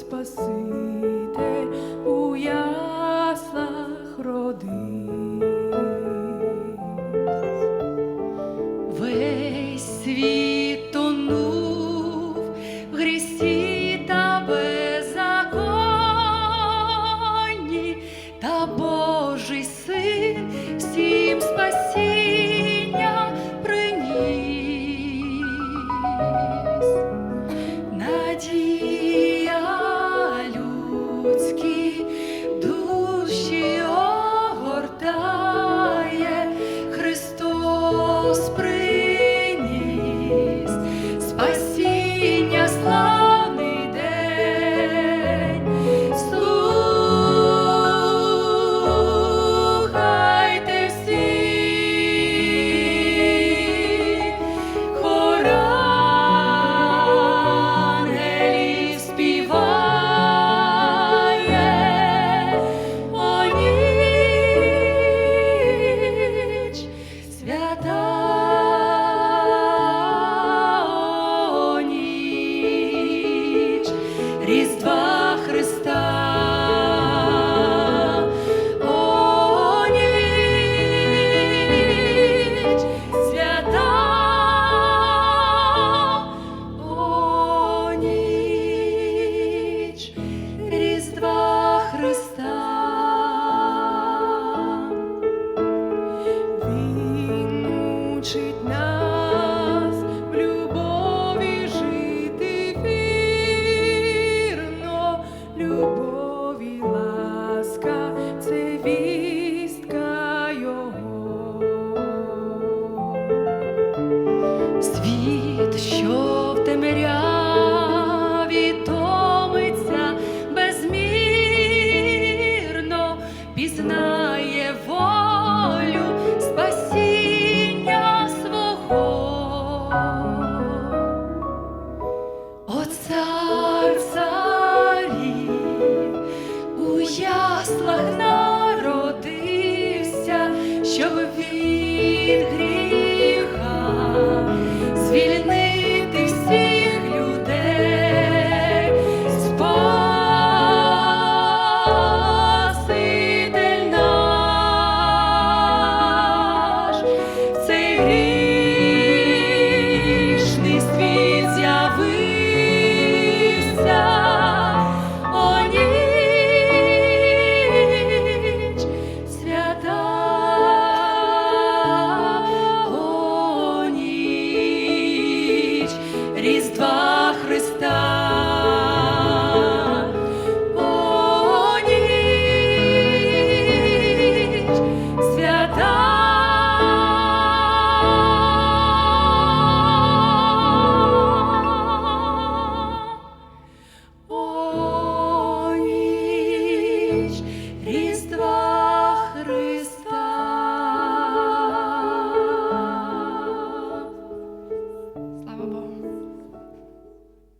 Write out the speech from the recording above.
Спаситель у яслах родився. весь світ. breathe.